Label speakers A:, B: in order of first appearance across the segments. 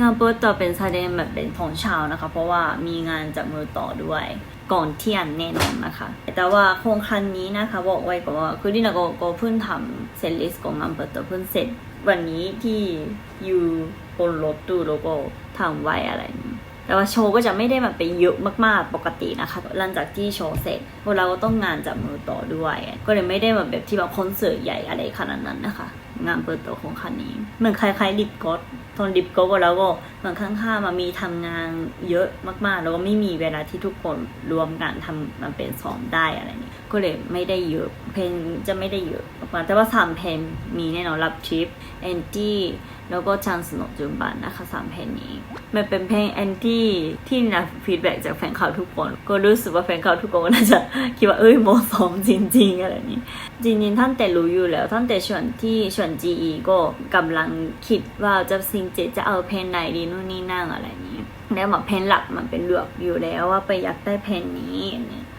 A: งา
B: นเปิดตัวเป็นแสดงแบบเป็นของชาวนะคะ เพราะว่ามีงานจับมือต่อด้วย ก่อนเที่ยงแน่นอนนะคะ แต่ว่าโครงการนี้นะคะบอกไว้ก่อนว่าคือดินาโกโกเพิ่งทำเซตลิสของงานเปิดตัวเพิ่งเสร็จ วันนี้ที่อยู่บนรถตู้แล้วก็ทำไว้อะไรนี้แต่ว่าโชว์ก็จะไม่ได้แบบไปเยอะมากๆปกตินะคะ หลังจากที่โชว์เสร็จพวกเราก็ต้องงานจับมือต่อด้วย ก็เลยไม่ได้แบบแบบที่แบบคอนเสิร์ตใหญ่อะไรขนาดนั้นนะคะ งานเปิดตัวของคันนี้เหมือนคล้ายๆดิบก็ ตอนดิบโก็แล้วก็บางครั้งข้ามามีทำงานเยอะมากๆ แล้วก็ไม่มีเวลาที่ทุกคนรวมกันทำมันเป็นซ้อมได้อะไรนี้ก็เลยไม่ได้เยอะเพลงจะไม่ได้เยอะมากแต่ว่าสามเพลงมีแน่นอนรับทริปแอนตี้แล้วก็ชันสโนจุนบันนะคะสามเพลงนี้มันเป็นเพลงแอนตี้ที่นะฟีดแบ็จากแฟนคลับทุกคน ก็รู้สึกว่าแฟนคลับทุกคนก็น่าจะคิดว่าเอ้ยเหมอสมจริง ๆ อะไรนี้ จริงๆท่านแต่รู้อยู่แล้ว ท่านแต่ส่วนที่ส่วน GE ก็กำลังคิดว่าจะซิงเจจะเอาเพลงไหนดีนู่นนี่นั่งอะไรนี้แล้วมาเพลงหลักมันเป็นเลือกอยู่แล้วว่าไปอยากได้เพลงนี้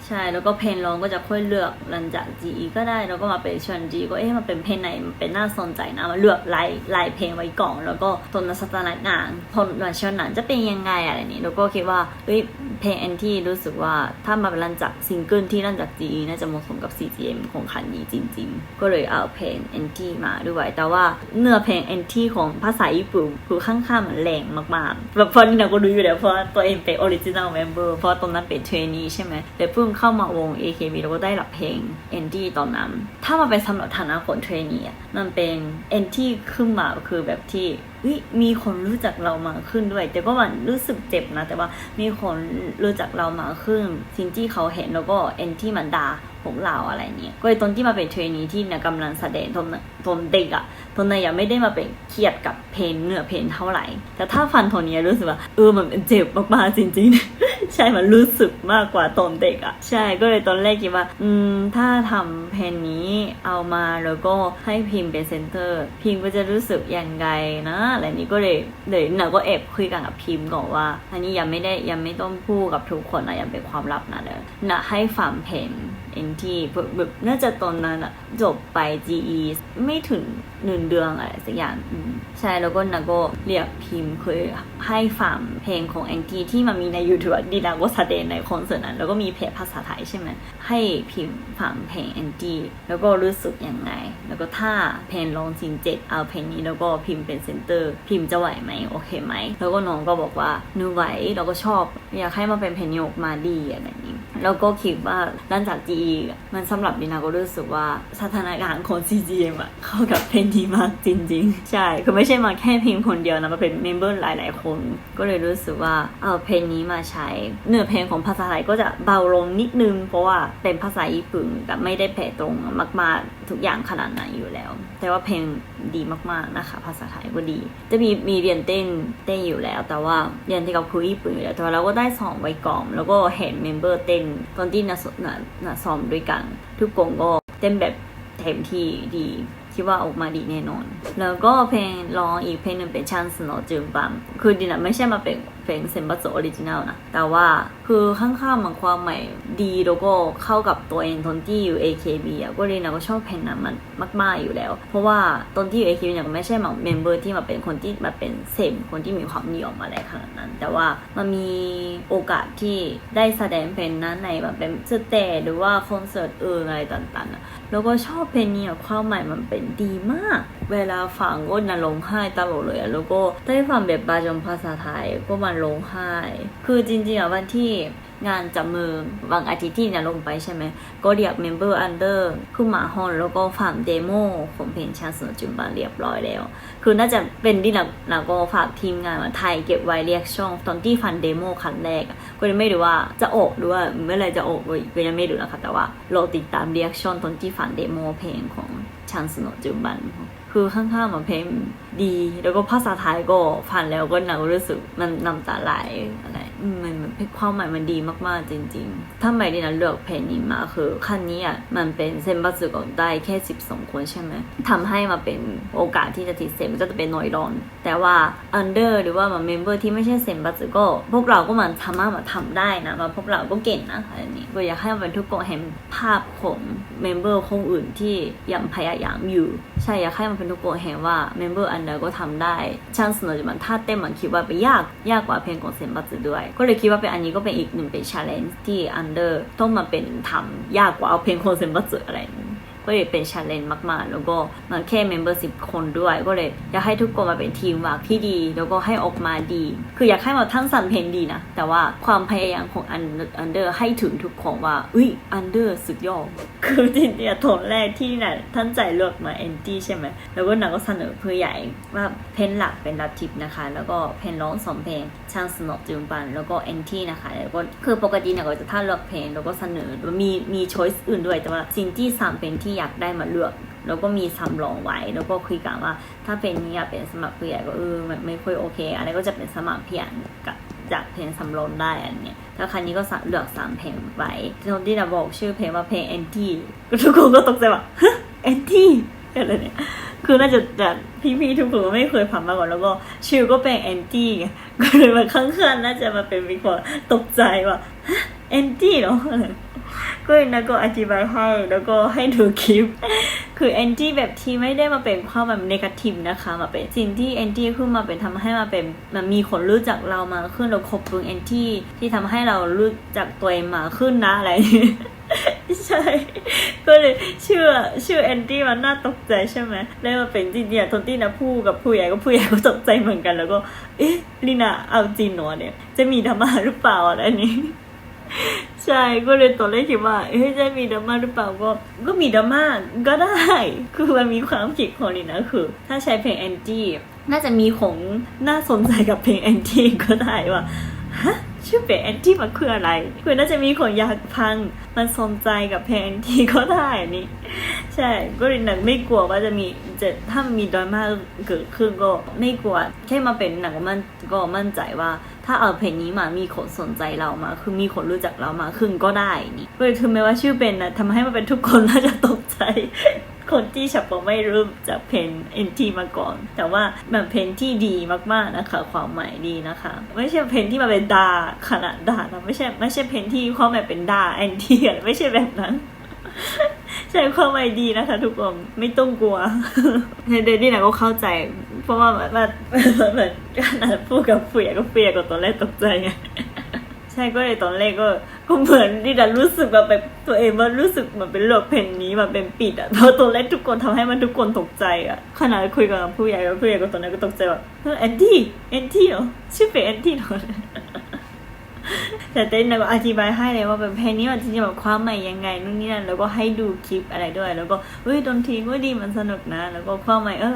B: ใช่แล้วก็เพลงรองก็จะค่อยเลือกหลังจาก GE ก็ได้แล้วก็มาเป็นชวน G ก็เอ๊ะมันเป็นเพลงไหนมันเป็นน่าสนใจนะมาเลือกลายลายเพลงไว้ก่อนแล้วก็ตนสถานการณ์พอมาชวนนั้นจะเป็นยังไงอะไรนี้แล้วก็คิดว่าเอ้ย เพลงแอนที่รู้สึกว่าถ้ามาหลังจากซิงเกิลที่หลังจาก GE น่าจะเหมาะสมกับ CGM ของคันนี้จริง ๆ ก็เลยเอาเพลงแอนที่มาด้วย แต่ว่าเนื้อเพลงแอนที่ของภาษาญี่ปุ่นคือข้างๆมันแรงมากๆแบบพอนี่เราก็รู้อยู่แล้วเพราะตัวเองเป็นออริจินัลเมมเบอร์เพราะตอนนั้นเป็นเทรนนีใช่ไหมแต่เพิ่งเข้ามาวง AKB แล้วก็ได้รับเพลงแอนที่ตอนนั้น ถ้ามาเป็นสำหรับฐานะคนเทรนนีอะมันเป็นแอนที่ขึ้นมาคือแบบที่ มีคนรู้จักเรามากขึ้นด้วย แต่ก็มันรู้สึกเจ็บนะ แต่ว่ามีคนรู้จักเรามากขึ้นสิ่งที่เขาเห็นแล้วก็แอนที่มันด่าวกเราอะไรเนี่ยก็เลยตอนที่มาเป็นเทรนนีที่เนี่ยกำลังแสดงตอนตอนเด็กอะตอนนั้นยังไม่ได้มาเป็นเครียดกับเพลงเนื้อเพลงเท่าไหร่ แต่ถ้าฟันโทนนี้รู้สึกว่าเออมันเจ็บมากๆจริง ๆ ใช่มันรู้สึกมากกว่าตอนเด็กอะใช่ก็เลยตอนแรกคิดว่า อืมถ้าทำเพลงนี้เอามาแล้วก็ให้พิมพ์เป็นเซนเตอร์ พิมพ์ก็จะรู้สึกยังไงนะอะไรนี้ก็เลยเลยหนูก็แอบคุยกันกับพิมพ์ก่อนว่า อันนี้ยังไม่ได้ยังไม่ต้องพูดกับทุกคนนะยังเป็นความลับนะเดี๋ยนะให้ฟังเพลงเอ็นที่แบบน่าจะตอนนั้นอะจบไป GE ไม่ถึง หนึ่งเดือนอะไรสักอย่างใช่แล้วก็นาโก็เรียกพิมพ์เคยให้ฟังเพลงของแองทีที่มันมีใน YouTube ดีนาโก็แสดงในคอนเสิร์ตนั้น แล้วก็มีเพลงภาษาไทยใช่ไหมให้พิมพ์ฟังเพลงแองทีแล้วก็รู้สึกยังไง แล้วก็ถ้าเพลงลองซิงเจ็ดเอาเพลงนี้แล้วก็พิมพ์เป็นเซนเตอร์ พิมพ์จะไหวไหมโอเคไหมแล้วก็น้องก็บอกว่านูไหวแล้วก็ชอบ อยากให้มาเป็นเพลงนี้ออกมาดีอะไรอย่างนี้แล้วก็คิดว่าหลังจาก GE อะมันสำหรับดินาก็รู้สึกว่าสถานการณ์ของ CGM อะเข้ากับเพลงนี้มากจริง ๆ ใช่ คือไม่ใช่มาแค่เพลงคนเดียวนะมันเป็นเมมเบอร์หลายๆ คน ก็เลยรู้สึกว่าเอาเพลงนี้มาใช้ เนื้อเพลงของภาษาไทยก็จะเบาลงนิดนึง เพราะว่าเป็นภาษาญี่ปุ่นกับไม่ได้แผ่ตรงมาก ๆ ทุกอย่างขนาดไหนอยู่แล้ว แต่ว่าเพลงดีมากๆนะคะ ภาษาไทยก็ดี จะมีมีเรียนเต้นเต้นอยู่แล้ว แต่ว่าเรียนที่กับครูญี่ปุ่นอยู่แล้วแต่ว่าเราก็ได้สอนไว้ก่อนแล้วก็เห็นเมมเบอร์เต้นตอนที่นาสนานาซ้อมด้วยกัน ทุกคนก็เต้นแบบเต็มที่ดี คิดว่าออกมาดีแน่นอน แล้วก็เพลงร้องอีกเพลงหนึ่งเป็นชันสโนจึงบัมคือดินะไม่ใช่มาเป็น ลงเซมบัสออริจินัลนะ แต่ว่าคือข้างๆมันความใหม่ดีแล้วก็เข้ากับตัวเองตอนที่อยู่ AKB อะก็เลยนะก็ชอบเพลงนั้นมันมาก ๆอยู่แล้ว เพราะว่าตอนที่อยู่ AKB เนี่ยก็ไม่ใช่แบบเมมเบอร์ที่มาเป็นคนที่มาเป็นเซมคนที่มีความนิยมอะไรขนาดนั้น แต่ว่ามันมีโอกาสที่ได้แสดงเพลงนั้นในแบบเป็นสเตจหรือว่าคอนเสิร์ตอื่นอะไรต่างๆอะแล้วก็ชอบเพลงนี้อะความใหมายมันเป็นดีมาก เวลาฟังก็น่าร้องไห้ตลอดเลยอะแล้วก็ได้ฟังแบบบาจงภาษาไทยก็มันร้องไห้ คือจริงๆอะวันที่ งานจับมือบางอาทิตย์ที่เนี่ยลงไปใช่ไหมก็เรียกเมมเบอร์อันเดอร์ขึ้นมาฮอนแล้วก็ฟังเดโมของเพลงชาสนจุนบันเรียบร้อยแล้ว คือน่าจะเป็นที่เราเราก็ฝากทีมงานมาไทยเก็บไว้เรียกช่องตอนที่ฟันเดโมครั้งแรกก็ยังไม่รู้ว่าจะออกหรือว่าเมื่อไรจะออกก็ยังไม่รู้นะคะแต่ว่าเราติดตามเรียกช่องตอนที่ฟันเดโมเพลงของชันสนจุบันคือข้างๆมันเพลงดี แล้วก็ภาษาไทยก็ฟังแล้วก็เรารู้สึกมันน้ำตาไหลอะไรมัน ความหมายมันดีมากๆจริงๆ ถ้าไม่ได้นะเลือกเพลงนี้มาคือคันนี้อะมันเป็นเซนบัสึของได้แค่ 12 คนใช่ไหมทำให้มาเป็นโอกาสที่จะติดเซนก็จะเป็นน้อยลงแต่ว่าอันเดอร์หรือว่ามาเมมเบอร์ที่ไม่ใช่เซนบัสึก็ พวกเราก็มันสามารถมาทำได้นะมาพวกเราก็เก่งนะคะอันนี้ก็อยากให้มันเป็นทุกคนเห็นภาพของเมมเบอร์คนอื่นที่ยังพยายามอยู่ใช่อยากให้มันเป็นทุกคนเห็นว่าเมมเบอร์อันเดอร์ก็ทำได้ช่างสนุกมันถ้าเต้นมันคิดว่าไปยากยากกว่าเพลงของเซนบัสึด้วย ก็เลยคิดว่าเป็นอันนี้ก็เป็นอีกหนึ่งเป็นชาเลนจ์ที่อันเดอร์ต้องมาเป็นทำยากกว่าเอาเพลงคอนเซนบัสึอะไรอย่างนี้ ก็เลยเป็นชาเลนจ์มาก ๆ แล้วก็มาแค่เมมเบอร์สิบคนด้วย ก็เลยอยากให้ทุกคนมาเป็นทีมวากที่ดี แล้วก็ให้ออกมาดี คืออยากให้มาทั้งสันเพลงดีนะ แต่ว่าความพยายามของอันอันเดอร์ให้ถึงทุกคนว่าอุ้ยอันเดอร์สุดยอด คือจริงๆโทนแรกที่น่ะท่านใจเลือกมาแอนตี้ใช่ไหม แล้วก็นางก็เสนอเพื่อใหญ่ว่าเพลงหลักเป็นลับทิปนะคะ แล้วก็เพลงร้องสองเพลงช่างสนกจึงปัน แล้วก็แอนตี้นะคะ แล้วก็คือปกติเนี่ยก็จะถ้านเลือกเพลงแล้วก็เสนอมีมีช้อยส์อื่นด้วยแต่ว่าสิ่งที่สามเป็นที่อยากได้มาเลือก แล้วก็มีสำรองไว้ แล้วก็คุยกันว่า ถ้าเป็นนี้อยากเป็นสมัครผู้ใหญ่ก็เออมันไม่ค่อยโอเค อะไรก็จะเป็นสมัครเพียงกับจากเพลงสำรองได้อันเนี้ยถ้าครั้งนี้ก็เลือกสามเพลงไว้ตอนที่เราบอกชื่อเพลงว่าเพลงแอนตี้ทุกคนก็ตกใจว่าฮะแอนตี้อะไรเนี่ยคือน่าจะแบบพี่ๆทุกคนก็ไม่เคยผ่านมาก่อนแล้วก็ชื่อก็เป็นแอนตี้ไงก็เลยมาข้างๆน่าจะมาเป็นมีคนตกใจว่าฮะแอนตี้เหรออะ ก็เลยนะก็อธิบายให้แล้วก็ให้ดูคลิป คือแอนตี้แบบที่ไม่ได้มาเป็นความแบบนกาทีฟนะคะมาเป็นสิ่งที่แอนตี้ขึ้นมาเป็นทำให้มาเป็นมันมีคนรู้จักเรามาขึ้นเราขอบคุณแอนตี้ที่ทำให้เรารู้จักตัวเองมาขึ้นนะอะไรอย่างเงี้ยใช่ ก็เลยชื่อชื่อแอนตี้มันน่าตกใจใช่ไหมแล้มาเป็นจริงเนี่ยทนตี้นะพูดกับผู้ใหญ่ก็ผู้ใหญ่ก็ตกใจเหมือนกัน แล้วก็ เอ๊ะลีน่าเอาจริงเหนอเนี่ย จะมีดราม่าหรือเปล่าอะไรนี้ ใช่ก็เลยตอนแรกคิดว่าเฮ้ยจะมีดราม่าหรือเปล่าก็ก็มีดราม่าก็ได้ คือมันมีความคิดของลีน่าคือ ถ้าใช้เพลงแอนตี้น่าจะมีของน่าสนใจกับเพลงแอนตี้ก็ได้ว่าฮะชื่อเพลงแอนตี้มันคืออะไรคือน่าจะมีคนอยากฟัง มันสนใจกับเพลงแอนตี้ก็ได้อันนี้ ใช่ก็เลยหนังไม่กลัวว่าจะมีจะถ้ามีดราม่าเกิดขึ้นก็ไม่กลัวแค่มาเป็นหนังมันก็มั่นใจว่า ถ้าเอาเพลงนี้มามีคนสนใจเรามา คือมีคนรู้จักเรามาขึ้นก็ได้นี่ก็เลยถึงแม้ว่าชื่อเป็นนะทำให้มันเป็นทุกคนน่าจะตกใจคนที่ฉับปไม่รู้จากเพลงเอ็นทีมาก่อน แต่ว่าแบบเพลงที่ดีมากๆนะคะ ความหมายดีนะคะ ไม่ใช่เพลงที่มาเป็นดาขนาดดานะไม่ใช่ไม่ใช่เพลงที่ความหมายเป็นดาแอนทีไม่ใช่แบบนั้น ใช่ความหมายดีนะคะ ทุกคนไม่ต้องกลัวในเดดี้นะก็เข้าใจ เพราะว่ามันมันเหมือนขนาดพูดกับเฟียก็เฟียกับตอนแรกตกใจไงใช่ก็เลยตอนแรกก็ก็เหมือนที่ดันรู้สึกแบบแบบตัวเองว่ารู้สึกเหมือนเป็นเลือกเพลงนี้มาเป็นปิดอะเพราะตัวแรกทุกคนทำให้มันทุกคนตกใจอะขนาดคุยกับผู้ใหญ่กับผู้ใหญ่ก็ตอนนั้นก็ตกใจว่าเออแอนตี้แอนตี้เหรอชื่อเพลงแอนตี้เหรอ แต่เต้นนะก็อธิบายให้เลยว่าแบบเพลงนี้มันจริงๆแบบความใหมายยังไงนู่นนี่นั่นแล้วก็ให้ดูคลิปอะไรด้วย แล้วก็เฮ้ยดนตรีก็ดีมันสนุกนะ แล้วก็ความใหมายเออ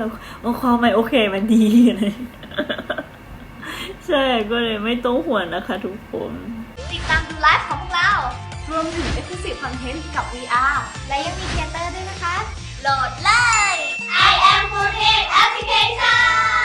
B: ความใหมายโอเคมันดีเลยใช่ก็เลยไม่ต้องห่วงนะคะทุกคน
C: ติดตามดูไลฟ์ของพวกเรา รวมถึง Exclusive Content กับ VR และยังมีเทเตอร์ด้วยนะคะ โหลดเลย I am f o o d Application